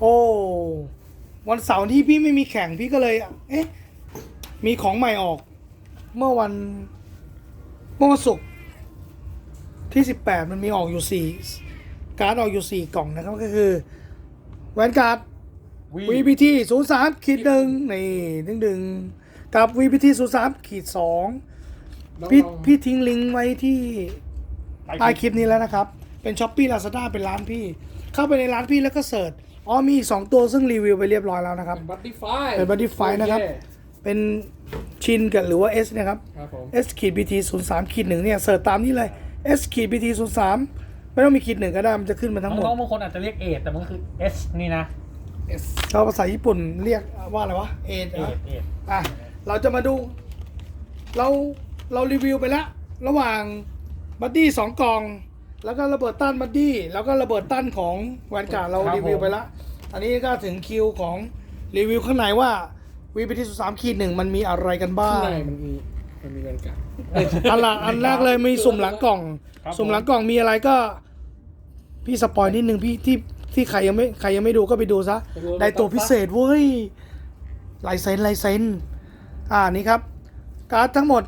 โอ้วันเสาร์ที่พี่ไม่มีแข่งพี่ก็เลย เอ๊ะ มีของใหม่ออก เมื่อวัน เมื่อวันศุกร์ที่สิบแปดมันมีออกอยู่สี่การ์ดออกอยู่สี่กล่องนะครับก็คือแวนการ์ด VPT ศูนย์สามขีดหนึ่งนี่ดึงดึงๆกับ VPT ศูนย์สามขีดสองพี่พี่ทิ้งลิงก์ไว้ที่ใต้คลิปนี้แล้วนะครับ เป็นช้อปปี้ลาซาด้าเป็นร้านพี่ เข้าไปในร้านพี่แล้วก็เสิร์ช อ๋อมีอีกสองตัวซึ่งรีวิวไปเรียบร้อยแล้วนะครับ บัตตี้ไฟเป็น Buddyfly นะครับ เป็นชินกับหรือว่า S นะครับ ครับผม S ขีด BT 0 3ขีดหนึ่งเนี่ยเสิร์ชตามนี้เลย S ขีด BT 0 3ไม่ต้องมีขีดหนึ่งก็ได้มันจะขึ้นมาทั้งหมดน้องๆบางคนอาจจะเรียกเอทแต่มันก็คือ S นี่นะ S เราภาษาญี่ปุ่นเรียกว่าอะไรวะ A เอทเอทอะเราจะมาดู เราเรารีวิวไปแล้ว ระหว่างบัดดี้สองกล่อง แล้วก็ระเบิดต้านบัดดี้แล้วก็ระเบิดต้านของแวนการ์ดเรารีวิวไปแล้วอันนี้ก็ถึงคิวของรีวิวข้างในว่า VPT 3 3ขีดหนึ่งมันมีอะไรกันบ้าข้างงในมันมีมันมีเงินกันอันละอันแรกเลยมีสุ่มหลังกล่องสุ่มหลังกล่องมีอะไรก็ พี่สปอยนิดนึงพี่ที่ที่ใครยังไม่ใครยังไม่ดูก็ไปดูซะได้ตัวพิเศษเว้ยลายเซ็นลายเซ็นอ่านี่ครับ การ์ดทั้งหมด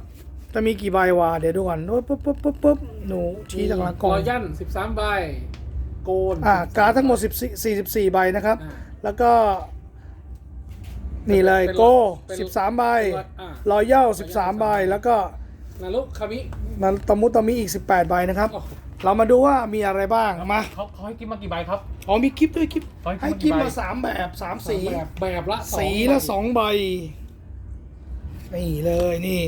จะมีกี่ใบวะเดี๋ยวดูก่อนปุ๊บปุ๊บปุ๊บปุ๊บปุ๊บหนูชี้จากหลังกล่องรอยันสิบสามใบ โกนอ่าการ์ดทั้งหมด14 44ใบนะครับ อ่า แล้วก็ นี่เลยเป็นโก้เป็น13ใบอ่ารอยัล13ใบ แล้วก็นารุคามิ นันตะมุตะมิอีก18ใบนะครับ โอ้โห เรามาดูว่ามีอะไรบ้างมาเขาเขาให้กินมากี่ใบครับ อ๋อมีคลิปด้วยคลิปเขาให้ให้คลิปคลิปกี่ใบมาสามแบบสามสี แบบแบบละสองสีละสองใบ นี่เลยนี่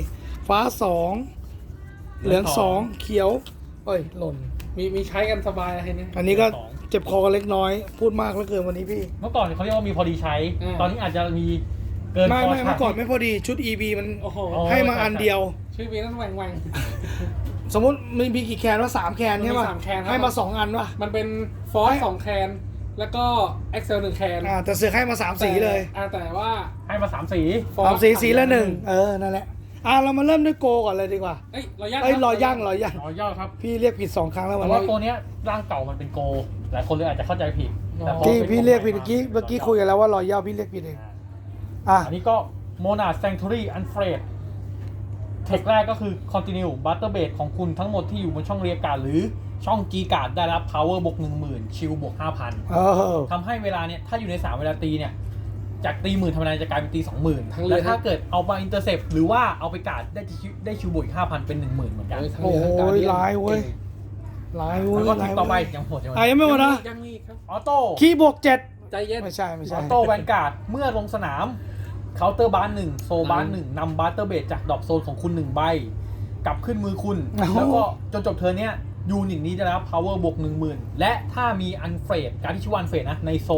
ฟ้าสองเหลืองสองเขียวเอ้ยหล่น มีมีใช้กันสบายอะไรเนี่ยอันนี้ก็เจ็บคอกันเล็กน้อย พูดมากเหลือเกินวันนี้พี่ เมื่อก่อนเขาเรียกว่ามีพอดีใช้ อ่า ตอนนี้อาจจะมีเกินไม่พอไม่ใช้ เมื่อก่อนไม่พอดีชุด EB มันโอ้โหอ๋อให้มาอันเดียว ชื่อวีนั่นแหว่งแหว่ง สมมติมันมีกี่แคนว่าสามแคนใช่ป่ะมันมีสามแคนครับ ให้มาสองอันป่ะมันเป็นฟอสสองแคนแล้วก็เอ็กเซลหนึ่งแคนอ่าแต่เสือกให้มาสามสีเลยอ่าแต่ว่าให้มาสามสี Force สามสีสีละหนึ่งเออนั่นแหละ อ่าเรามาเริ่มด้วยโกก่อนเลยดีกว่าเอ้ยรอยันเอ้ยคบรอย่างรอย่าง รอย่อครับพี่เรียกผิดสองครั้งแล้วแต่วันว่านี้ตัวเนี้ยร่างเก่ามันเป็นโก หลายคนเลยอาจจะเข้าใจผิดแต่พอที่เป็นพี่เรียกผิดขเมื่งอกี้ใหเมื่อกี้คุยกันแล้วว่ารอย่าพี่เรียกผิดเองอะอันนี้ก็โมนา s แซง t ูรี่อันเฟรดเทคแรกก็คือ Continue Butter b a s e ของคุณทั้งหมดที่อยู่บนช่องเรียกการดหรือช่อง G การ์ดได้รับ Power บวก10,000ชิลบวก5,000เออ ทำให้เวลาเนี่ย ถ้าอยู่ในสามเวลาตีเนี่ย จากตีหมื่นธรรมดาจะกลายเป็นตีสองหมื่นทั้งเรืแล้อวถ้าเกิดเอามาอินเตอร์เซปหรือว่าเอาไปการ์ดได้ชิวได้ชิวบวกห้าพันเป็นหนึ่งหมื่นเหมือนกันเทั้งโอ้เรือทั้งย Guardian ร้ายเว้ย ลายเว้แล้ยวก็ลาทียต่อไปเว้ยยังโหดยังอะยังไม่หมดนะยังมีครับ ออโต้คีย์บวกเจ็ดใจเย็น ไม่ใช่ไม่อใช่อโต้แวนการ์ดเมื่อลงสนามเคาน์เตอร์บาร์หนึ่งโซบาร์หนึ่งนำบาร์เตอร์เบดจากดรอปโซนของคุณหนึ่งใบกลับขึ้นมือคุณ แล้วก็จนจบเทอร์นเนี้ยยูนิตนี้จะได้รับ power บวกหนึ่งหมื่นและถ้ามีอันเฟรดการดที่ชื่อว่าอันเฟรดนะในโซ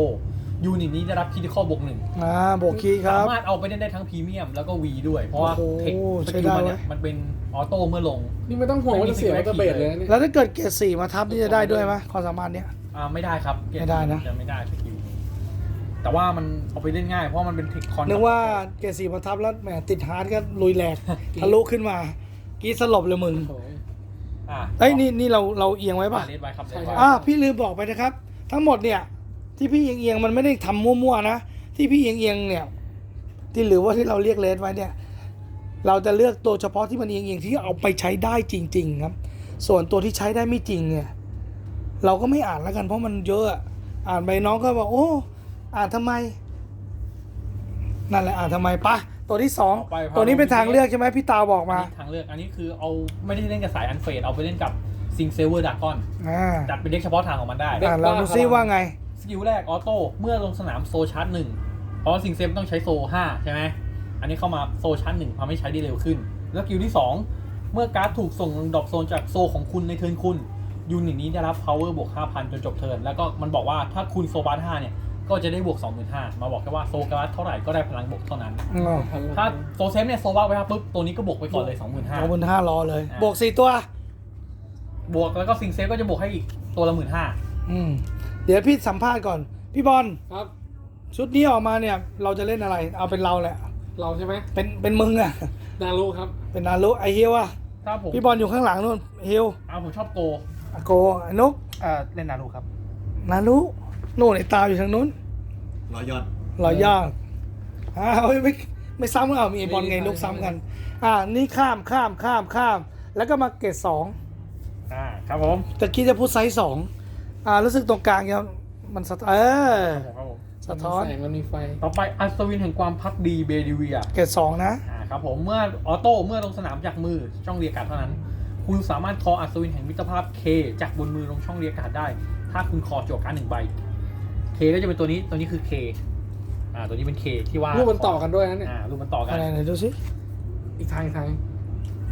ยูนิตนี้จะรับคิดข้อบวกหนึ่งอ่าบวกคีย์คสารับมารถเอาไปเล่นได้ทั้งพรีเมียมแล้วก็วีด้วย เพราะว่าโอ้โหเทคสใช้กิลได้มันเนี่ยเว้ย มันเป็นออโต้เมื่อลง นี่ไม่ต้องห่วงว่าจะเสียวัตเตอร์เบดเลยนะเนี่ยแล้วถ้าเกิดเกรดสี่มาทับนี่จะได้ด้วยไหมความสามารถเนี้ย อ่าไม่ได้ครับเกไม่ได้นะ จะไม่ได้สกิลนี้แต่ว่ามันเอาไปเล่นง่าย เพราะมันเป็นเทคคอนนึกว่าเกรดสี่มาทับแล้วแหมติดฮาร์ดก็ลุยแหลกทะลุขึ้นมากรีดสลบเลยมึงโอ้โห อ่าเอ้ยนี่นี่เราเราเอียงไว้ป่ะ เลดไว้ครับใช่เลดครัไว้บอ่าพี่ลืมบอกไปนะครับ ทั้งหมดเนี่ย ที่พี่เอียงเอียงๆมันไม่ได้ทำมั่วๆนะที่พี่เอียงเอียงๆเนี่ย ที่หรือว่าที่เราเรียกเลสไว้เนี่ย เราจะเลือกตัวเฉพาะที่มันเอียงเอียงๆที่เอาไปใช้ได้จริง ๆ ครับ ส่วนตัวที่ใช้ได้ไม่จริงเนี่ย เราก็ไม่อ่านแล้วกันเพราะมันเยอะอะอ่านไปน้องก็บอกโอ้อ่านทำไมนั่นแหละอ่านทำไมปะตัวที่สองตัวนี้เป็นทางเลือกใช่ไหมพี่ตาวบอกอันมานี้ทางเลือกอันนี้คือเอาไม่ได้เล่นกับสายอันเฟรดเอาไปเล่นกับซิงเซเวอร์ดากอนอ่าจัดเป็นเด็กเฉพาะทางของมันได้อ่าเราดูซิว่าไง สกิลแรกออโต้เมื่อลงสนามโซชาร์จหนึ่งเพราะซิงเซฟต้องใช้โซห้าใช่ไหมอันนี้เข้ามาโซชาร์จหนึ่งทำให้ใช้ได้เร็วขึ้น แล้วสกิลที่สองเมื่อการ์ดถูกส่งดรอปโซนจากโซของคุณในเทิร์นคุณยูนิตนี้ได้รับ power บวก 5,000 จนจบเทิร์น แล้วก็มันบอกว่าถ้าคุณโซบาร์5เนี่ย ก็จะได้บวก 25,000 มาบอกแค่ว่าโซการ์ดเท่าไหร่ก็ได้พลังบวกเท่านั้นอ๋อถ้าโซเซฟเนี่ยโซบาร์ไว้ครับปุ๊บ ตัวนี้ก็บวกไปก่อนเลยเอาบ25,000นห้ารอเลยอ่าบวกสี่ตัว บวกแล้วก็ซิงเซฟก็จะบวกให้อีกตัวละ 15,000อืม เดี๋ยวพี่สัมภาษณ์ก่อน พี่บอลครับ ชุดนี้ออกมาเนี่ย เราจะเล่นอะไร เอาเป็นเราแหละ เราใช่ไหมเป็นเป็นมึงอะนารุครับ เป็นนารุไอเฮียวอะถ้าผมพี่บอลอยู่ข้างหลังนู่นเฮียวเอาผมชอบโกอะโกไอ้นุกเอ่อเล่นนารูครับ นารุนู่นไอตาวอยู่ทางนู้นรอยยอดรอยย่างอ้าวไม่ไม่ไม่ซ้ำกันเอามีไอ้บอลไงลูกซ้ำกัน อ่า นี่ข้ามข้ามข้ามข้าม แล้วก็มาเกรดสองอ่าครับผมตะกี้จะพูดไซส์สอง อ่ารู้สึกตรงกลางเนี่ยมันสะเออครับผมสะท้อนแสงมันมีไฟ ต่อไปอัศวินแห่งความพักดีเบดิเวียเกรดสองนะอ่าครับผมเมื่อออโต้เมื่อลงสนามจากมือช่องเรียกการ์ดเท่านั้น คุณสามารถคออัศวินแห่งมิตรภาพ K จากบนมือลงช่องเรียกการ์ดได้ ถ้าคุณคอจวการ์ดหนึ่งใบ K ก็จะเป็นตัวนี้ตัวนี้คือ K อ่าตัวนี้เป็น K ที่ว่ารูปมันต่อกันด้วยนะเนี่ยอ่ารูปมันต่อกันอะไรไหนดูสิอีกทางอีกทาง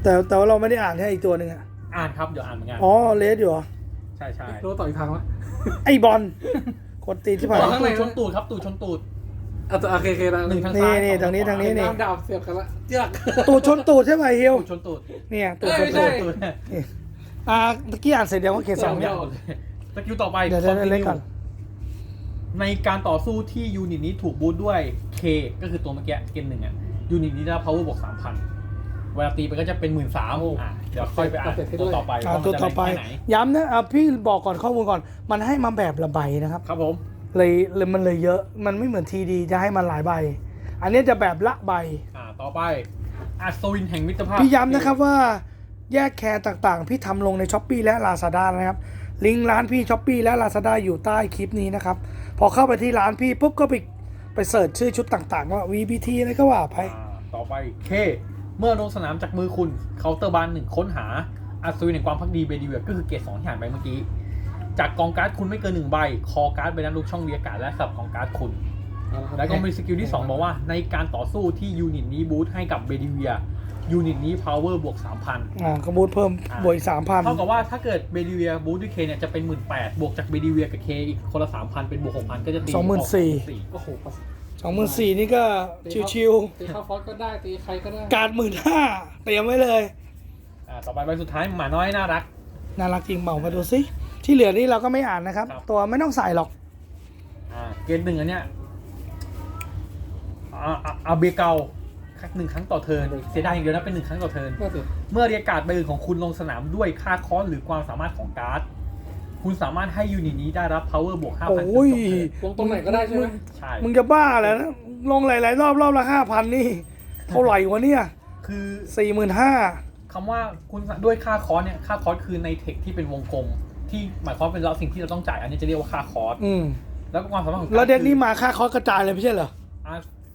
แต่แต่ว่าเราไม่ได้อ่านแค่อีกตัวหนึ่งอะอ่านครับเดี๋ยวอ่านเหมือนกันอ๋อเลสอยู่เหรอ ใช่ใช่รูปต่ออีกทางวะไอ้บอลกดตีนที่ผ่าน ต่ตูอข้างในดชนตูดครับตูดชนตูดอะตัวโอเคโอเคนะหนึ่งทางนี่ซ้ายนี่สอทางนี้ทางนี้ น้ำดาวเสียบกันละเจือกตูดชนตูดใช่ไหมฮิวตูดชนตูดเนี่ยตูดชนเอ้ตูยดไม่ใช่นี่อ่าตะกี้อ่านเสร็จเดี๋ยวว่าเกรดสองเดี๋เนี่ยยวสกิลต่อไป เดี๋ยวเดี๋ยว Continue เล็กก่อน ในการต่อสู้ที่ยูนิตนี้ถูกบูทด้วย K ก็คือตัวเมื่อกี้เกมหนึ่งอะยูนิตนี้ได้ power บวกสามพัน เวลาตีไปก็จะเป็นหมื่นสามอะเดี๋ยวค่อยไปอ่านตัวต่อไปอ่าว่ามันตัวจะต่อไปแรงแค่ไหนย้ำนะอ่าพี่บอกก่อนข้อมูลก่อน มันให้มาแบบละใบนะครับ ครับผม เลยเลยมันเลยเยอะ มันไม่เหมือนทีดีจะให้มันหลายใบ อันนี้จะแบบละใบ อ่าต่อไปอัศวินแห่งมิตรภาพพี่ย้ำนะครับว่าแยกแคร์ต่างๆ พี่ทำลงในช้อปปีและ Lazada นะครับ ลิงก์ร้านพี่ช้อปปีและ Lazada อยู่ใต้คลิปนี้นะครับ พอเข้าไปที่ร้านพี่ปุ๊บก็ไปไปเสิร์ชชื่อชุดต่างๆ ว่า VBT อะไรก็ว่าไป อ่าต่อไป K เมื่อลงสนามจากมือคุณเคาน์เตอร์บานหนึ่งค้นหาอัศวินแห่งความพักดีเบดีเวียก็คือเกรดสองที่อ่านไปเมื่อกี้ จากกองการ์ดคุณไม่เกินหนึ่งใบ คอการ์ดใบนั้นลูกช่องเรียกการ์ดและสับของการ์ดคุณ แล้วก็มีสกิลที่2บอกว่าในการต่อสู้ที่ยูนิตนี้บูทให้กับเบดิเวียยูนิตนี้ power บวก3,000อ่าขบูดเพิ่มอ่าบวกอีกสามพันเท่ากับว่าถ้าเกิดเบดิเวียบูทด้วยเคเนี่ยจะเป็น18,000บวกจากเบดิเวียกับเคอีกคนละ3,000เป็นบวก6,000ก็จะตีสองหมื่นสี่โอ้โห สองหมื่นสี่นี่ก็ชิวตีเข้าฟอสก็ได้ตีใครก็ได้ๆ การหมื่นห้าเตรียมไว้เลย อ่าต่อไปใบสุดท้ายหมาน้อยน่ารัก น่ารักจริงเมามาดูสิ ที่เหลือนี่เราก็ไม่อ่านนะครับ ครับ ตัวไม่ต้องใส่หรอก อ่าเกณฑ์หนึ่งอันเนี้ยอ่าอ่าอาเบเกาหนึ่งครั้งต่อเทิร์นเสียดายอย่างเดียวนะเป็นหนึ่งครั้งต่อเทิร์นน่าสิเมื่อเรียกการ์ดใบอื่นของคุณลงสนามด้วยค่าคอสหรือความสามารถของการ์ด คุณสามารถให้ยูนิตนี้ได้รับ power บวก5,000โอ้ยจนจบเทิร์นวงตรงไหนก็ได้ใช่ไหมใช่ มึงจะบ้าแล้วนะลงหลายๆรอบรอบละห้าพันนี่ เท่าไหร่วะเนี่ยคือสี่หมื่นห้าคำว่าคุณด้วยค่าคอสเนี่ย ค่าคอสคือในเทคที่เป็นวงกลม ที่หมายความเป็นเราสิ่งที่เราต้องจ่าย อันนี้จะเรียกว่าค่าคอสอืมแล้วก็ความสามารถของาร์แล้วเด็กนี้มาค่าคอร์สกระจายเลยไม่ใช่เหรออะ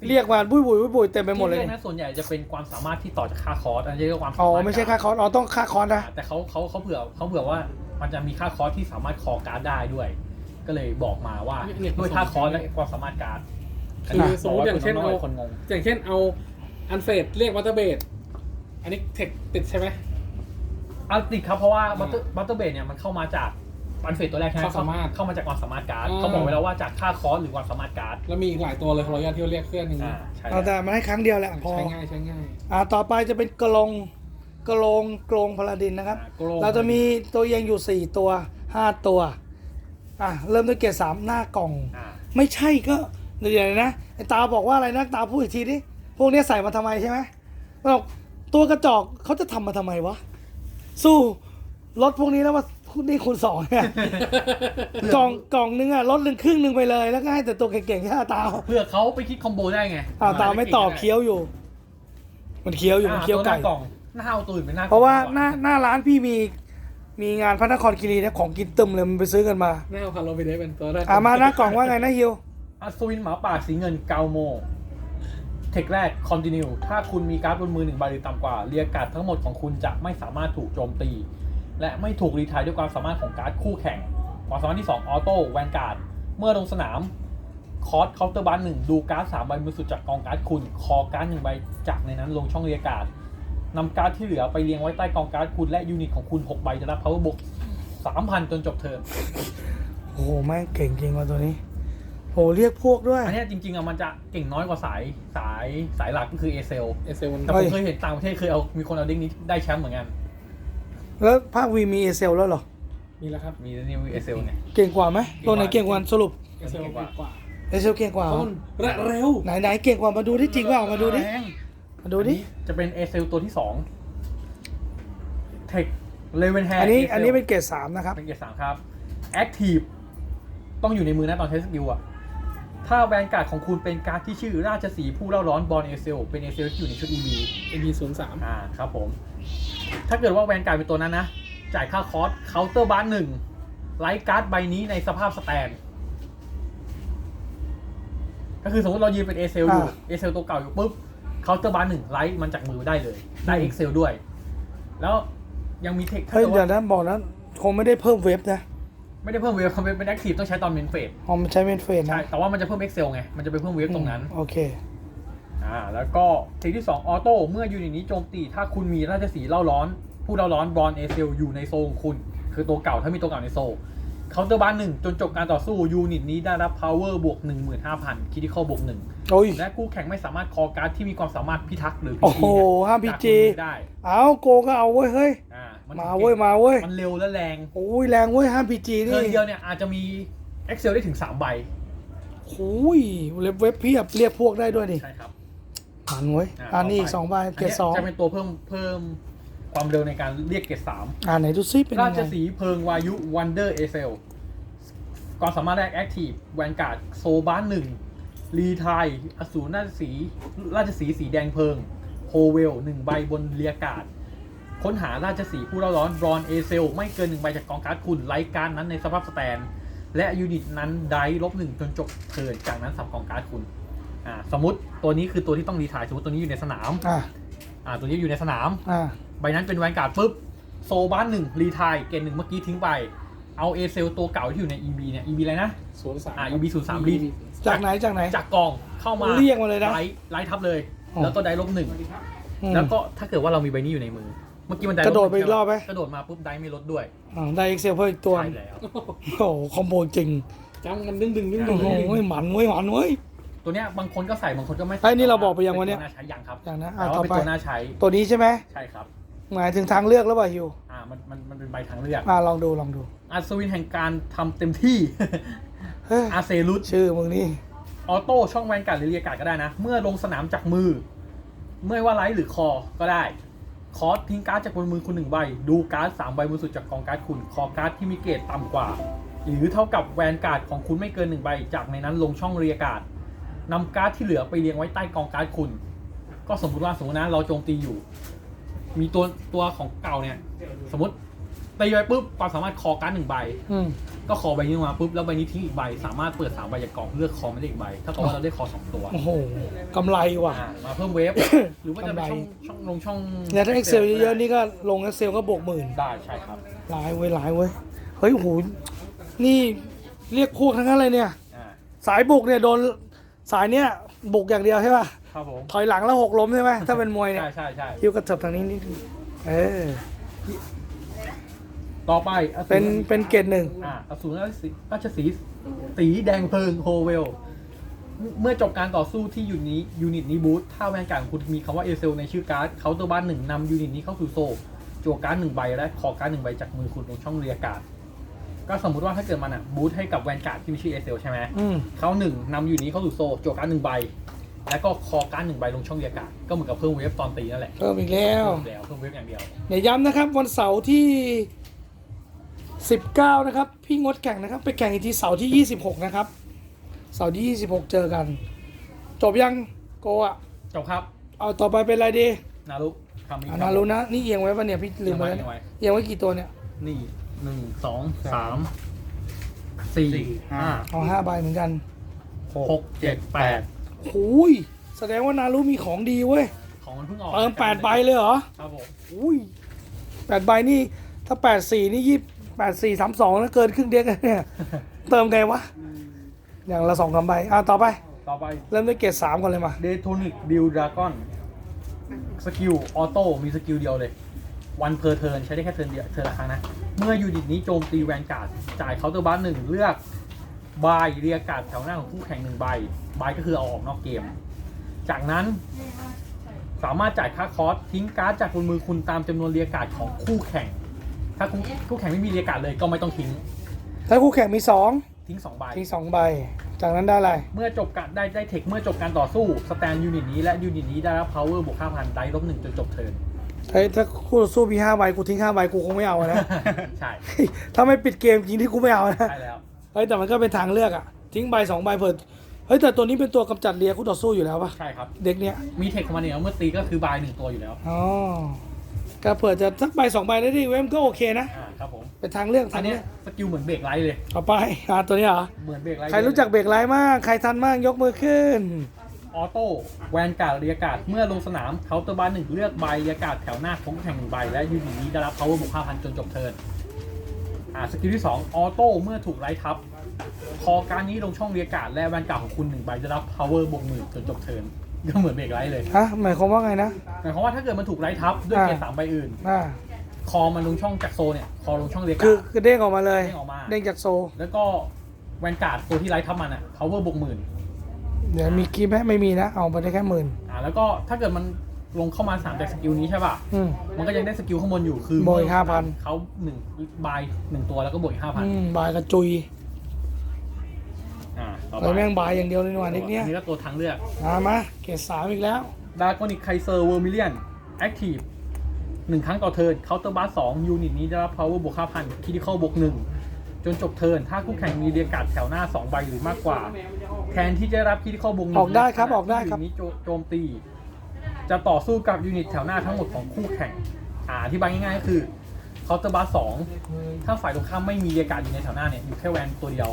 เรียกมาบุ้ยบุ้ยบุ้ยบุ้ยเต็มไปหมดเลยที่รีกนะส่วนใหญ่จะเป็นความสามารถที่ต่อจากค่าคอสอันนี้เรียกว่าความสาอ๋อมารถไม่ใช่ค่าคอร์สอ๋อต้องค่าคอร์สนะอะแต่เขาเขาเขาเผื่อเขาเผื่อว่ามันจะมีค่าคอสที่สามารถคอการ์ดได้ด้วย ก็เลยบอกมาว่าด้วยค่าคอสและความสามารถการ์ดคือสมมติอย่างเช่นน้เอาๆคนงงอย่างเช่นเอาอันเฟดเรียกวัตเตอร์เบดอันนี้เทคติดใช่ไหมอันติดครับเพราะว่าอืมบัตเตอร์บัตเตอร์เบดเนี่ยมันเข้ามาจาก อันเฟดตัวแรกใช่ไหมความสามารถเข้ามาจากความสามารถการ์ดอ่า เขาบอกไว้แล้วว่าจากค่าคอสหรือความสามารถการ์ดแล้วมีอีกหลายตัวเลยรอยยัที่เรียกเคลื่อนอย่างนี้อ่าใช่เอาแต่มันให้ครั้งเดียวแหละพอ ใช้ง่ายใช้ง่าย อ่าต่อไปจะเป็นกระลงกระลงกรงพลาดินนะครับ อ่าโกลเราจะมีตัวเอียงอยู่สี่ตัวห้าตัวอะเริ่มด้วยเกียร์สามหน้ากล่อง อ่าไม่ใช่ก็เดี๋ยวนะไอตาบอกว่าอะไรนะตาพูดอีกทีดิพวกเนี้ยใส่มาทำไมใช่ไหมบอกตัวกระจอกเขาจะทำมาทำไมวะ สู้รถพวกนี้แล้วว่า นี่คูณสองเนี่ยกล่องกล่องนึงอะลดหนึ่งครึ่งหนึ่งไปเลย แล้วก็ให้แต่ตัวเก่งๆแค่ตาเพื่อเขาไปคิดคอมโบได้ไงอ่าตาไม่ตอบเคี้ยวอยู่ มันเคี้ยวอยู่มันเคี้ยวตัวหไก่น้ากล่องหน้าเอาตัวอื่นเป็นหน้ากล่องเพราะว่าดีกหน้าหน้าร้านพี่มีมีงานพระนครคีรีนะของกินตึมเลยมันไปซื้อกันมาหน้าพันโลไปได้เป็นตัวได้อ่ามาหน้ากล่องว่าไงนะฮิวอัศวินหมาป่าสีเงินเกาโม เทคแรกคอนติเนียถ้าคุณมีการ์ดบนมือหนึ่งใบหรือต่ำกว่าเรียกการ์ดทั้งหมดของคุณจะไม่สามารถถูกโจมตี และไม่ถูกรีไทายด้วยความสามารถของการ์ดคู่แข่ง ความสามารถที่ 2 ออโต้แวนการ์ด เมื่อลงสนาม คอร์สเคาน์เตอร์บันหนึ่งดูการ์ดสามใบบนสุดจากกองการ์ดคุณ คอการ์ดหนึ่งใบจากในนั้นลงช่องเรียกการ์ดนำการ์ดที่เหลือไปเรียงไว้ใต้กองการ์ดคุณและยูนิตของคุณหกใบจะรับ power บวกสามพันจนจบเทิร์นโอ้โหแม่งเก่งจริงว่ะตัวนี้โหเรียกพวกด้วย อันเนี้ยจริงๆอะมันจะเก่งน้อยกว่าสายสายสายหลักก็คือเอเซลเอเซลมันแต่ผมเคยเห็นต่างประเทศเคยเอามีคนเอาเด้งนี้ได้แชมป์เหมือนกัน แล้วภาควีมีเอเซลแล้วเหรอ มีแล้วครับ มีนี่เอเซลเนี่ย เก่งกว่าไหมตัวไหนเก่งกว่าสรุปเอเซลเก่งกว่ากว่าเอเซลเก่งกว่าเหรต้อนและเร็วไหนไหนเก่งกว่ามาดูที่จริงเปล่ามาดูดิแรงมาดูดิ จะเป็นเอเซลตัวที่สองเทคเลเวนแฮอันนี้อันนี้เป็นเกรดสามนะครับ เป็นเกียร์สามครับแอคทีฟต้องอยู่ในมือนะตอนใช้สกิลอะถ้าแวนการ์ดของคุณเป็นการ์ดที่ชื่อราชสีห์ผู้เล่าร้อนบอลเอเซลเป็นเอเซลที่อยู่ในชุด EV เอ็นดีศูนย์สามอ่าครับผม ถ้าเกิดว่าแวนการ์ดเป็นตัวนั้นนะ จ่ายค่าคอสเคาน์เตอร์บาร์หนึ่งไลท์การ์ดใบนี้ในสภาพสแตนก็คือสมมติเรายืนเป็นเอเซลอยู่อ่าเอเซลตัวเก่าอยู่ปุ๊บเคาน์เตอร์บาร์หนึ่งไลท์มันจากมือได้เลย ได้เอ็กเซลด้วย แล้วยังมีเทคถ้าเฮ้ยเกิดเดี๋ยวว่านั้นบอกนั้นคงไม่ได้เพิ่มเว็บนะไม่ได้เพิ่มเวฟคอมเป็นแอคทีฟต้องใช้ตอนเมนเฟสอ๋อมันใช้เมนเฟนใช่นะ แต่ว่ามันจะเพิ่มเอ็กเซลไง มันจะไปเพิ่มเวฟตรงนั้นอืมโอเค อ่าแล้วก็เทคที่2ออโต้เมื่อยูนิตนี้โจมตี ถ้าคุณมีราชสีห์เล่าร้อน ผู้เล่าร้อนบอลเอเซลอยู่ในโซนของคุณ คือตัวเก่าถ้ามีตัวเก่าในโซลเคาน์เตอร์บาร์หนึ่งจนจบการต่อสู้ยูนิตนี้ได้รับ power บวก 15,000คิด i ค a l บวกหนึ่งโอ้ยและคู่แข่งไม่สามารถคอการ์ดที่มีความสามารถพิทักษ์หรือโอ้โหเนี่ยห้ามจาก PG มือได้เอาโกก็เอาเว้ยเฮ้ยอ่ามามาเว้ยมาเว้ยมันเร็วและแรงโอ้ยแรงเว้ยห้ามพีจีเทินี่ร์นเดียวเนี่ยอาจจะมี Excel ได้ถึง 3 ใบโอ้ยเล็บเว็บเพียบเรียกพวกได้ด้วยนี่ใช่ครับ หันเว้ยอ่านี่อีกสองใบเกรดสองจะเป็นตัวเพิ่มเพิ่มความเร็วในการเรียกเกรดสามอ่าไหนดูซิเป็นรายังชไงสีห์เพิงวายุวันเดอร์เอเซลความสามารถแรกแอคทีฟแวนการ์ดโซบ้านหนึ่งรีไทยอสูรราชสีห์ราชสีห์สีแดงเพิงโฮเวลหนึ่งใบบนเรียการ์ดค้นหาราชสีห์ผู้เล่าร้อนบรอนเอเซลไม่เกินหนึ่งใบจากกองการ์ดคุณไลท์การ์ดนั้นในสภาพสแตน และยูนิตนั้นได้ลบหนึ่งจนจบเทิร์นจากนั้นสับกองการ์ดคุณ อ่าสมมติตัวนี้คือตัวที่ต้องรีไทายสมมติตัวนี้อยู่ในสนามอ่าอ่าตัวนี้อยู่ในสนาม อ่าใบนั้นเป็นแวนการ์ดปุ๊บโซบ้านหนึ่งรีไทายเกณฑ์หนึ่งเมื่อกี้ทิ้งไป เอาเอเซลตัวเก่าที่อยู่ใน EB เนี่ย EB อะไรนะ ศูนย์สามอ่า EB ศูนย์สามรี จากไหนจากไหน จากกองเข้ามาเรียกมาเลยนะไลท์ไลท์ทับเลย อ๋อ แล้วก็ได้ลบหนึ่งอืม แล้วก็ถ้าเกิดว่าเรามีใบนี้อยู่ในมือ เมื่อกี้มันได้กระโดดลบไปอีกรอบไหม กระโดดมาปุ๊บได้ไม่ลดด้วยอ่าได้เอ็กเซลเพิ่มอีกตัวใช่แล้ว โอ้โหคอมโบจริงจำกันดึงดึงดึงดึโอ้งโหหมันเว้ยหมันเว้ย ตัวเนี้ยบางคนก็ใส่บางคนก็ไม่ใส่ไอ้นี่เราบอกไปยังวะเนี่ยป็ตัวน่าใช้ยังครับอย่างนะแต่อ่าว่าต่อเป็นไปตัวน่าใช้ตัวนี้ใช่ไหมใช่ครับหมายถึงทางเลือกแล้วเปล่าฮิวอ่ามันมันมันเป็นใบทางเลือกอ่าลองดูลองดูอัศวินแห่งการทำเต็มที่ เฮ้ยอาเซรุสชื่อมึงนี่ออโต้ช่องแวนการ์ดหรือเรียการ์ดก็ได้นะ เมื่อลงสนามจากมือ เมื่อว่าไลท์หรือคอก็ได้ คอร์สทิ้งการ์ดจากบนมือคุณหนึ่งใบ ดูการ์ดสามใบบนสุดจากกองการ์ดคุณคอการ์ดที่มีเกรดต่ำกว่า หรือเท่ากับแวนการ์ดของคุณไม่เกินหนึ่งใบจากในนั้นลงช่องเรียการ์ด นำการ์ดที่เหลือไปเรียงไว้ใต้กองการ์ดคุณ ก็สมมติว่าสมมตินะเราโจมตีอยู่ มีตัวตัวของเก่าเนี่ย สมมติตีไปปุ๊บความสามารถคอการ์ดหนึ่งใบอืมก็คอใบนี้มาปุ๊บแล้วใบนี้ทิ้งอีกใบ สามารถเปิดสามใบจากกล่องเลือกคอไม่ได้อีกใบถ้ากับว่าเราได้คอสองตัว โอ้โหกำไรว่ะ อ่ามาเพิ่มเวฟ หรือว่าจะไปช่องช่องลงช่องเนี่ยถ้าเอ็กเซลเยอะๆนี่ก็ลงเอ็กเซลก็บวกหมื่น ได้ใช่ครับหลายเว้ยหลายเว้ย เฮ้ยโอ้โหนี่เรียกพวกทั้งนั้นเลยเนี่ย อ่าสายบุกเนี่ยโดน สายเนี้ยบุกอย่างเดียวใช่ป่ะครับผมถอยหลังแล้วหกล้มใช่ไหมถ้าเป็นมวยเนี่ยใช่ใช่ใช่คิวกระเถิบทางนี้นิดนึงเออต่อไปอสูรเป็นเป็นเกรดหนึ่งอ่าอสูรราชสีห์ราชสีห์สีแดงเพลิงโฮเวล เมื่อจบการต่อสู้ที่ยูนิตนี้ยูนิตนี้บูทถ้าแวนการ์ดของคุณมีคำว่าเอเซลในชื่อการ์ดเขาน์ตัวบ้านหนึ่งนำยูนิตนี้เข้าสู่โซลจั่วการ์ดหนึ่งใบและขอการ์ดหนึ่งใบจากมือคุณลงช่องเรียการ์ด ก็สมมุติว่าถ้าเกิดมันอะบูทให้กับแวนการ์ดที่มีชื่อเอเซลใช่ไหมอืมเขาหนึ่งนำยูนิตนี้เข้าสู่โซลจั่วการ์ดหนึ่งใบ แล้วก็คอการ์ดหนึ่งใบลงช่องเรียการ์ดก็เหมือนกับเพิ่มเวฟตอนตีนั่นแหละเพิ่มอีกแล้ว เพิ่มแล้วเพิ่มเวฟอย่างเดียวเดี๋ยวย้ำนะครับวันเสาร์ที่ 19 นะครับ พี่งดแข่งนะครับ ไปแข่งอีกทีเสาร์ที่ 26 นะครับ เสาร์ที่ 26 เจอกัน จบยังโกอะจบครับ เอาต่อไปเป็นอะไรดีนารุคำนี้อานารู้นะ นี่เอียงไว้ปะเนี่ย พี่ลืมไปแล้วเอียงเนี่ยไว้เอียงไว้กี่ตัวเนี่ย นี่ หนึ่งสองสามสี่ห้าเอาห้าใบเหมือนกันหกเจ็ดแปดหูยแสดงว่านารู้มีของดีเว้ย ของมันเพิ่งออกเติมแปดใบเลยเหรอ ครับผมอุ้ยแปดใบนี่ ถ้าแปดสี่นี่ยี่แปดสี่สามสองนะเกินครึ่งเด็กแล้วเนี่ย เติมไงวะ อย่างละสองสามใบ อะต่อไป ต่อไป เริ่มด้วยเกรดสามก่อนเลยมาเดโทนิกบิลดราก้อนสกิลออโต้มีสกิลเดียวเลย วันเพอร์เทิร์นใช้ได้แค่เทิร์นเดียวเทิร์นละครั้งนะ เมื่อยูนิตนี้โจมตีแวนการ์ดจ่ายเคาน์เตอร์บัสหนึ่งเลือกบายเรียการ์ดแถวหน้าของคู่แข่งหนึ่งใบบายก็คือเอาออกนอกเกม จากนั้นสามารถจ่ายค่าคอสทิ้งการ์ดจากบนมือคุณตามจำนวนเรียการ์ดของคู่แข่ง ถ้าคู่คู่แข่งไม่มีเรียการ์ดเลยก็ไม่ต้องทิ้ง ถ้าคู่แข่งมีสองทิ้งสองใบทิ้งสองใบ จากนั้นได้อะไร เมื่อจบการได้ได้เทคเมื่อจบการต่อสู้สแตนยูนิตนี้และยูนิตนี้ได้รับ power บวก5,000ได้ลบหนึ่งจนจบเทิร์น เฮ้ยถ้าคู่ต่อสู้มีห้าใบกูทิ้งห้าใบกูคงไม่เอานะ ใช่ถ้าไม่ปิดเกมจริงที่กูไม่เอานะ ใช่แล้ว เฮ้ยแต่มันก็เป็นทางเลือกอะทิ้งใบสองใบเผื่อเฮ้ยแต่ตัวนี้เป็นตัวกำจัดเลียคู่ต่อสู้อยู่แล้วปะใช่ครับ เด็กเนี้ยมีเทคของมันเนี่ยเมื่อตีก็คือบายหนึ่งตัวอยู่แล้วอ๋อก็เผื่อจะสักใบสองใบได้ดิเว้ยมนก็โอเคนะอ่าครับผม เป็นทางเลือกอัทานงเนี้เลืยอกสกิลเหมือนเบรกไลท์เลย ต่อไปอ่าตัวนี้เหรอเหมือนเบรกไลท์ใครรู้จักเบรกไลท์มากใครทันมากยกมือขึ้น อ อโต้แวนการ์ดเรียการ์ดเมื่อลงสนามเคาน์เตอร์บาร์หนึ่งเลือกใบเรียการ์ดแถวหน้าของแข่งหนึ่งใบ และยูนิตนี้ได้รับ power บวก5,000 จนจบเทิร์นอ่าสกิลที่ 2 ออโต้เมื่อถูกไล่ทับพอการนี้ลงช่องเรียการ์ดและแวนการ์ดของคุณหนึ่งใบจะรับ power บวกหมื่นจนจบเทิร์นก็เหมือนเบรกไลท์เลยฮะหมายความว่าไงนะหมายความว่าถ้าเกิดมันถูกไล่ทับด้วยอ่าเกรดสามใบอื่น อ่าคอมันลงช่องจากโซเนี่ยคอลงช่องเรียคืกาอร์ดคือเด้งออกมาเลยเด้งออกมา เด้งจากโซ แล้วก็แวนการ์ดตัวที่ไล่ทับมันอะ power บวกหมื่น เดี๋ยวมีคลิปไหมไม่มีนะเอาไปได้แค่หมื่นอ่าแล้วก็ถ้าเกิดมันลงเข้ามาสามจากสกิลนี้ใช่ป่ะ อืม มันก็ยังได้สกิลข้างบนอยู่คือบวกอีก5,000 เขาหนึ่งบายหนึ่งตัวแล้วก็บวกอีกห้าพันอืมบายกระจุยอ่าต่อเลยไปแม่งบายอย่างเดียวเลยนี่หว่าเด็กเนี้ยอันนี้ก็ตัวทางเลือกมามาเกรดสามอีกแล้วดากอนิกไคเซอร์เวอร์มิเลียนแอคทีฟหนึ่งครั้งต่อเทิร์นเคาน์เตอร์บาร์สองยูนิตนี้ได้รับ power บวกห้าพันคิดิคอลบวกหนึ่งจนจบเทิร์นถ้าคู่แข่งมีเรียกการ์ดแถวหน้า2ใบหรือมากกว่า แทนที่จะได้รับคิดิคอลบวกหนึ่งออกได้ครับในขณะออกได้ครับที่ยูนิตนี้โจโจมตี จะต่อสู้กับยูนิตแถวหน้าทั้งหมดของคู่แข่งอ่าอธิบายง่ายๆก็คือเคาน์เตอร์บาร์สองถ้าฝ่ายตรงข้ามไม่มีเรียกการ์ดอยู่ในแถวหน้าเนี่ยอยู่แค่แวนตัวเดียว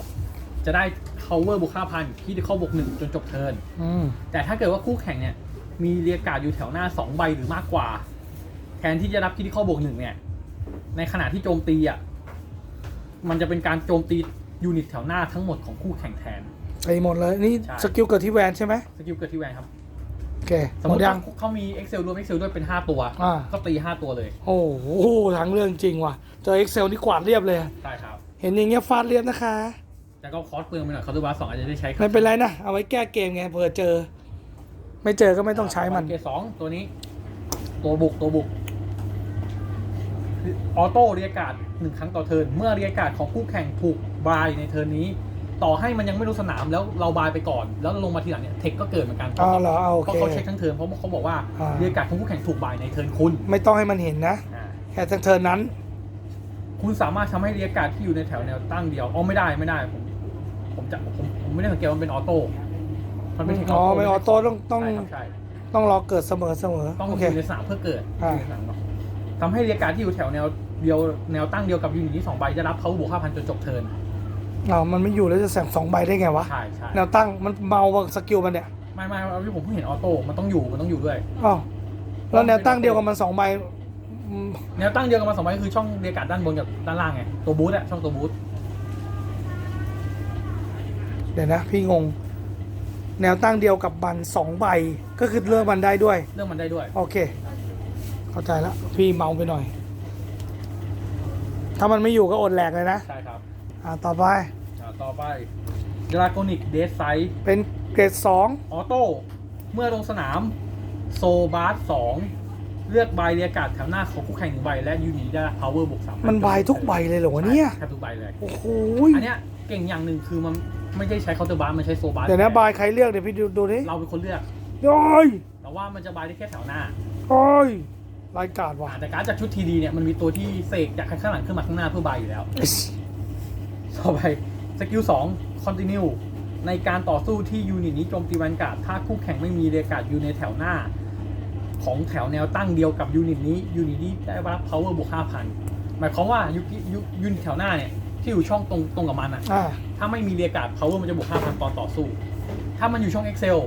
จะได้ power บวกห้าพันคิดิคอลบวกหนึ่งจนจบเทิร์นอืมแต่ถ้าเกิดว่าคู่แข่งเนี่ยมีเรียกการ์ดอยู่แถวหน้า2ใบหรือมากกว่า แทนที่จะรับคิดที่ข้อบวกหนึ่งเนี่ย ในขณะที่โจมตีอะมันจะเป็นการโจมตียูนิตแถวหน้าทั้งหมดของคู่แข่งแทน ไปหมดเลยนี่ใช่ สกิลเกิดที่แวนใช่ไหมสกิลเกิดที่แวนครับ โอเคสมหมมดติยัว่าง เขามี Excel รวม Excel ด้วยเป็น 5 ตัว อ่า ก็ตี 5 ตัวเลย โอ้โหทางเรื่องจริงว่ะเจอ Excel นี่กวาดเรียบเลย ใช่ครับ เห็นอย่างเงี้ยฟาดเรียบนะคะแต่ก็คอสเปลืองไปหน่อยเขาตัวบาสสองอาจจะได้ใช้ไม่เป็นไรนะ เอาไว้แก้เกมไงเผื่อเจอ ไม่เจอก็ไม่ต้องใช้มัน เกรดสองตัวนี้ ตัวบุกตัวบุก ออโต้เรียกการ์ดหนึ่งครั้งต่อเทิร์นเมื่อเรียกการ์ดของคู่แข่งถูกบายในเทิร์นนี้ ต่อให้มันยังไม่ลงสนามแล้วเราบายไปก่อน แล้วลงมาทีหลังเนี่ยเทคก็เกิดเหมือนกันอ๋อเหรอเอาโอเพราะเค เขาเช็คทั้งเทิร์นเพราะเขาบอกว่าอ่า เรียกการ์ดของคู่แข่งถูกบายในเทิร์นคุณไม่ต้องให้มันเห็นนะ อ่าแค่ทั้งเทิร์นนั้น คุณสามารถทำให้เรียกการ์ดที่อยู่ในแถวแนวตั้งเดียวอ๋อไม่ได้ไม่ได้ผมผมจะผมผมไม่ได้สังเกตว่ามันเป็นออโต้มันเป็นเทคอ๋อเป็นออโต้ต้องต้องใช่ครับใช่ ต้องรอเกิดเสมอเสมอต้องโออเคยู่ในสนามเพื่อเกิดอ่า อยู่ในสนามเนอะทำให้เรียกการดที่อยู่แถวแนวเดียวแนวตั้งเดียวกับยูนิตที่สองใบจะรับเขาบวกห้าพันจนจบเทิร์น อ้าวมันไม่อยู่แล้วจะแสงสองใบได้ไงวะ ใช่ใช่แนวตั้งมันเมาสกิลมันเนี่ยไม่ไม่เอาที่ผมเพิ่งเห็นออโต้มันต้องอยู่มันต้องอยู่ด้วย อ้าวแล้วแนวตั้งเดียวกับมันสองใบอืมแนวตั้งเดียวกันมาสองใบคือช่องเรียกการดด้านบนกับด้านล่างไงตัวบูทอะช่องตัวบูทเดี๋ยวนะ พี่งง แนวตั้งเดียวกับบันสองใบ ก็คือเลือกมันได้ด้วย เรื่องมันได้ด้วย โอเค เข้าใจแล้วพี่เมาไปหน่อย ถ้ามันไม่อยู่ก็อดแหลกเลยนะ ใช่ครับ อ่าต่อไปอ่าต่อไปดราโกนิกเดสไซเป็นเกรดสองออโต้เมื่อลงสนาม โซบาร์สองเลือกใบเรียกการดแถวหน้าของคู่แข่งหนึ่งใบ และยูนิตได้พาวเวอร์บวกสามมันใบทุกใบเลยเหรอวะเนี่ยแทบทุกใบเลย โอ้โหอันเนี้ยเก่งอย่างหนึ่งคือมันไม่ได้ใช้เคาน์เตอร์บาร์มันใช้โซบาร์เดี๋ยวนะบายใครเลือกเดี๋ยวพี่ดูดูดิเราเป็นคนเลือกโอ้ยแต่ว่ามันจะบายได้แค่แถวหน้าโอ้ยรายการว่ะอ่าแต่การดจากชุดทีดีเนี่ยมันมีตัวที่เสกจากข้างหลังขึ้นมาข้างหน้าเพื่อบายอยู่แล้ว ต่อไปสกิล2 continue ในการต่อสู้ที่ยูนิตนี้โจมตีแวนการ์ดถ้าคู่แข่งไม่มีเรียกการ์ดอยู่ในแถวหน้า ของแถวแนวตั้งเดียวกับยูนิตนี้ยูนิตนี้ได้รับ power บวก5,000 หมายความว่ายูยูยูนิตแถวหน้าเนี่ยที่อยู่ช่องตรงตรงกับมันอะอ่าถ้าไม่มีเรียกการ์ด power มันจะบวก5,000ตอนต่อสู้ ถ้ามันอยู่ช่อง Excel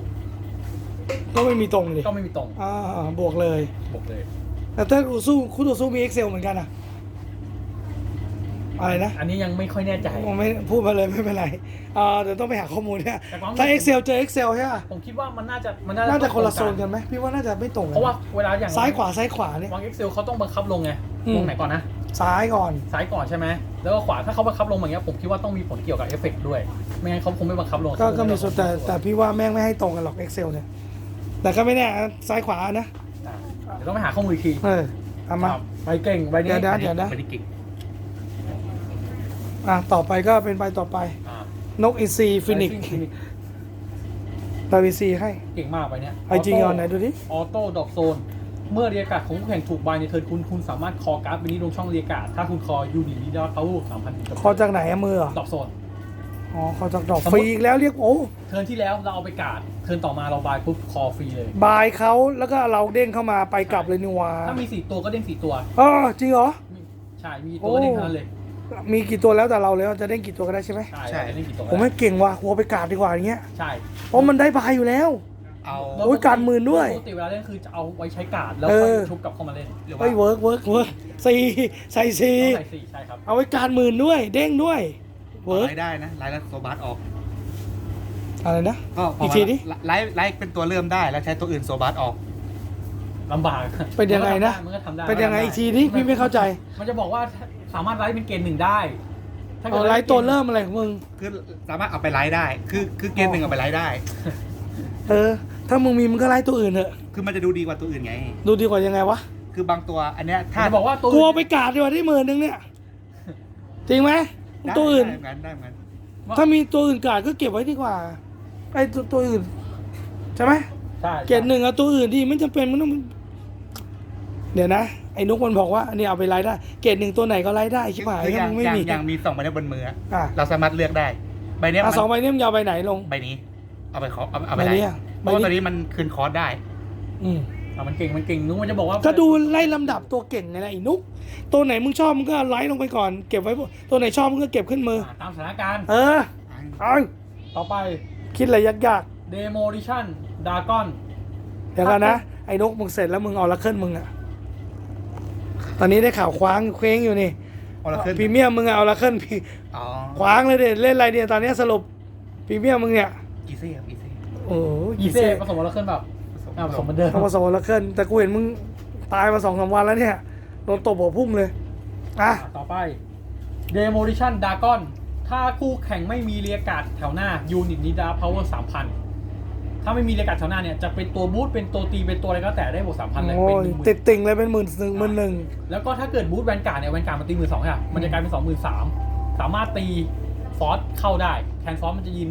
ก็ไม่มีตรงเลยก็ไม่มีตรงอ่าบวกเลยบอกเลย แต่ถ้าคู่สู้คู่ต่อสู้มี Excel เหมือนกันอะ อะไรนะอันนี้ยังไม่ค่อยแน่ใจ ผมไม่พูดมาเลยไม่เป็นไรอ่าเดี๋ยวต้องไปหาข้อมูลเนี่ยแต่ความ ถ้า Excel เจอ Excel ใช่ป่ะผมคิดว่ามันน่าจะมันน่าจะคนละตโซรงนกันไหมพี่ว่าน่าจะไม่ตรงกันเพราะว่าเวลาอย่างซ้ายขวาซ้ายขวาเนี่ย วาง Excel เขาต้องบังคับลงไงอืม ลงไหนก่อนนะซ้ายก่อน ซ้ายก่อนใช่ไหมแล้วก็ขวาถ้าเขาบังคับลงอย่างเงี้ยผมคิดว่าต้องมีผลเกี่ยวกับเอฟเฟกต์ด้วย ไม่งั้นเขาคงไม่บังคับลงก็ก็มีส่วนแต่แต่พี่ว่าแม่งไม่ให้ตรงกันหรอก Excel เนี่ย แต่ก็ไม่แน่นะซ้ายขวานะ อะเดี๋ยวต้องไปหาข้อมูลอีกทีเออเอามา ครับใบเก่งใบนี้เดี๋ยวนะเดี๋ยวนะใบนี้เก่ง อะต่อไปก็เป็นใบต่อไป อ่านกอินทรีฟินิกฟินิกตาวีซีให้เก่งมากไปเนี้ยไอจริงเอาไหนดูดิออโต้ดอกโซน เมื่อเรียกการ์ดของคู่แข่งถูกบายในเทิร์นคุณ คุณสามารถคอการ์ดไปนี้ลงช่องเรียกการ์ดถ้าคุณคอยูนิตนี้ได้รับ power สามพันคอจากไหนอะมือเหรอดอกโซนอ๋อเขาจากดอกฟรีอีกแล้วเรียกโอ้เทิร์นที่แล้วเราเอาไปกาดเทิร์นต่อมาเราบายปุ๊บคอฟรีเลยบายเขาแล้วก็เราเด้งเข้ามาไปกลับเลยนี่หวาถ้ามีสี่ตัวก็เด้งสี่ตัวอ๋อจริงเหรอมีใช่มีตัวก็เด้งเท่านั้นเลย มีกี่ตัวแล้วแต่เราเลยว่าจะเด้งกี่ตัวก็ได้ใช่ไหมใช่ใช่จะเด้งกี่ตัวก็ผมได้ไม่เก่งว่ะหัวไปกาดดีกว่าอย่างเงี้ยใช่เพราะมันได้บายอยู่แล้ว เอาโอ้ยการหมื่นด้วย ปกติเวลาเล่นคือจะเอาไว้ใช้กาดแล้วเอค่อยอชุบกลับเข้ามาเล่นหรือเฮ้ว่ายเวิร์กเวิร์กเวิร์กสี่ใส่สี่ต้องใส่สี่ใช่ครับเอาไว้การหมื่นด้วย เด้งด้วยเวิร์กไล่ได้นะไล่แล้วโซบาสออกอะไรนะ ก็พอีกทีดิ ไล่ไล่เป็นตัวเริ่มได้แล้วใช้ตัวอื่นโซบาสออก ลำบากเป็นยังไงนะ มันก็ทำได้เป็นยังไงอีกทีนี้พี่ไม่เข้าใจ มันจะบอกว่า สามารถไลฟ์เป็นเกณฑ์หนึ่งได้ ถ้าเกิเอาดไลท์ตัวเริ่มอะไรของมึง คือสามารถเอาไปไล่ได้ คือคือเกณฑ์หนึ่งเอาไปไล่ได้ เออ ถ้ามึงมีมึงก็ไลท์ตัวอื่นเถอะ คือมันจะดูดีกว่าตัวอื่นไง ดูดีกว่ายังไงวะคือบางตัวอันเนี้ยถ้าถ้าจะบอกว่าตัวกลัวไปกาดดีกว่าที่หมื่นนึงเนี่ย จริงไหมได้ตัวอื่น ได้เหมือนกันได้เหมือนกันถ้ามีตัวอื่นกาดก็เก็บไว้ดีกว่า ไอ้ตัวตัวอื่น ใช่ไหมใช่เกรดหนึ่งเอาตัวอื่นที่ไม่จำเป็นมันต้อง เดี๋ยวนะ ไอ้นุกมันบอกว่าอันนี้เอาไปไลฟ์ได้ เกรดหนึ่งตัวไหนก็ไลฟ์ได้ใช่ไหมคืออถ้าย่างมึงไม่อย่างมี อย่างมีสองใบเนี้ยบนมืออะอะ เราสามารถเลือกได้ใบเนี้ยอะมันสองใบนี้มึงจะเอาไปไหนลงใบนี้ เอาไปขอเอาเอาไปใบไหนนี้อะเพใบราะว่านี้ตัวนี้มันคืนคอร์สได้อืมอะมันเก่งมันเก่งนุ้งมันจะบอกว่าก็ดูไล่ลำดับตัวเก่งไงนะไอ้นุก ตัวไหนมึงชอบมึงก็ไลฟ์ลงไปก่อนเก็บไว้ตัวไหนชอบมึงก็เก็บขึ้นมือ อะตามสถานการณ์เออเอาต่อไปคิดอะไรยาก Demolition Dragon ๆเดี๋ยวกันนะไอ้นุกมึงเสร็จแล้วมึงเอาละเคลื่อนมึงอะ ตอนนี้ได้ข่าวคว้างเคว้งอยู่นี่เอาละขึ้นพรีเมียมมึงอะเอาละเคลื่อนพี่อ๋อคว้างเลยเด็เล่นอะไรเนี่ยตอนนี้สรุปพรีเมียมมึงเนี่ยอีซี่ครับอีซี่โอ้โหอียี่เซ่เซ่ผสมแล้วขึ้นแบบอะผสมเหมือนเดิม ต้องผสมละเคลื่อนแต่กูเห็นมึงตายมาสองสามวันแล้วเนี่ยโดนตบหัวพุ่งเลยอะอะต่อไป Demolition Dragon ถ้าคู่แข่งไม่มีเรียกการ์ดแถวหน้ายูนิตนี้ดา power 3,000 ถ้าไม่มีเรียกการ์ดแถวหน้าเนี่ยจะเป็นตัวบูทเป็นตัวตีเป็นตัวอะไรก็แต่ได้บวก3,000เลยโอ้เป็นยหนึ่งหมื่นติดติ่งเลยเป็นหมื่นหนึ่งหมื่นหนึ่งแล้วก็ถ้าเกิดบูทแวนการ์ดเนี่ยแวนการ์ดมันตีหมื่นสองค่ะมันจะกลายเป็นสองหมื่นสามสามารถตีฟอสเข้าได้แทนฟอสมันจะยิง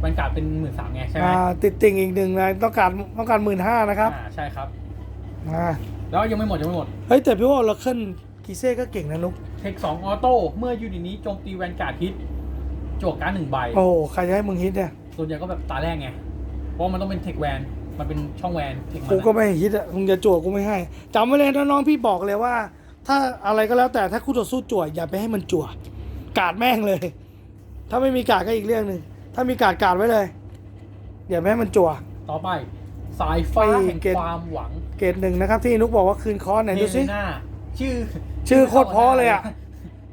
แวนการ์ดเป็นหมื่นสามไงใช่ไหมอ่าติดติ่งอีกหนึ่งนะต้องการต้องการหมื่นห้านะครับอ่าใช่ครับอ่าแล้วยังไม่หมดยังไม่หมดเฮ้ยแต่พี่ว่าละเคลื่อนกีเซ่ก็เก่งนะนุกเทคสองออโต้เมื่อยูนิตนี้โจมตีแวนการ์ดฮิตจวกการ์ดหนึ่งใบโอ้โหใครจะให้มึงฮิตเนี่ยส่วนใหญ่ก็แบบตาแรกไง เพราะมันต้องเป็นเทคแวนมันเป็นช่องแวนเทคมันกูก็อะไม่ให้ฮิตอะมึงจะจั่วกูไม่ให้จำไว้เลยนะน้องพี่บอกเลยว่า ถ้าอะไรก็แล้วแต่ถ้าคู่ต่อสู้จั่วอย่าไปให้มันจั่วกาดแม่งเลย ถ้าไม่มีกาดก็อีกเรื่องหนึ่งถ้ามีกาดกาดไว้เลยอย่าไปให้มันจั่ว ต่อไป สายฟ้าไปแห่งเกตความหวังเกรดหนึ่งนะครับที่นุกบอกว่าคืนคอร์สไหนดูสิเฮเลนาชื่อชื่อโคตรเพราะเลยอะ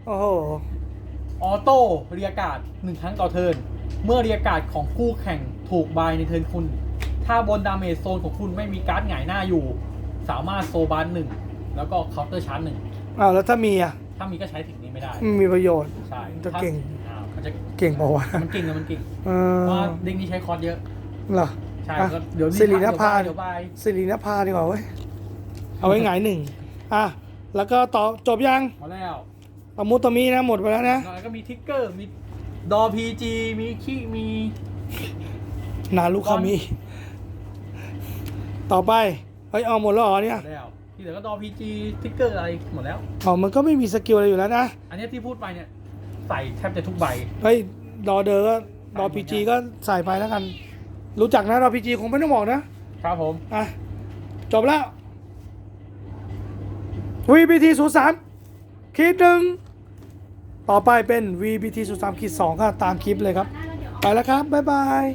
โอ้โหออโต้เรียกการ์ดหนึ่งครั้งต่อเทิร์นเมื่อเรียกการ์ดของคู่แข่ง ถูกบายในเทิร์นคุณ ถ้าบนดาเมจโซนของคุณไม่มีการ์ดหงายหน้าอยู่ สามารถโซบานหนึ่งแล้วก็เคาน์เตอร์ชาร์จหนึ่งอ้าวแล้วถ้ามีอะ ถ้ามีก็ใช้ถึงนี้ไม่ได้ไม่มีประโยชน์ ใช่จะถ้าเก่งอ่ามันจะเก่งเปล่าวะมันเก่งนะมันเก่งเอเพอราะว่าเด็กนี้ใช้คอร์สเยอะ เหรอ ใช่อะก็เดี๋ยวนี้สิรินภา เดี๋ยวบายสิรินภาดีกว่าเว้ย เอาไว้หงายหนึ่งอะ แล้วก็ต่อจบยังมาแล้วตะมุตะมีนะหมดไปแล้วนะ แล้วก็มีทิกเกอร์ มีดอพีจีมีขี้มี นารุคามีต่อไปเฮ้ยเอาหมดแล้วเหรอเนี่ยหมดแล้วที่เหลือก็ดอพีจีทิกเกอร์อะไรหมดแล้ว อ๋อมันก็ไม่มีสกิลอะไรอยู่แล้วนะอันเนี้ยที่พูดไปเนี่ยใส่แทบจะทุกใบ เฮ้ยดอเดอร์ก็ดอพีจีก็ใส่ไปแล้วกัน รู้จักนะดอพีจีคงไม่ต้องบอกนะ ครับผมอะ จบแล้ว VBT 0 3ขีดหนึ่งต่อไปเป็น VBT 0 3ขีด2ก็ตามคลิปเลยครับ ไปแล้วครับ บ๊ายบาย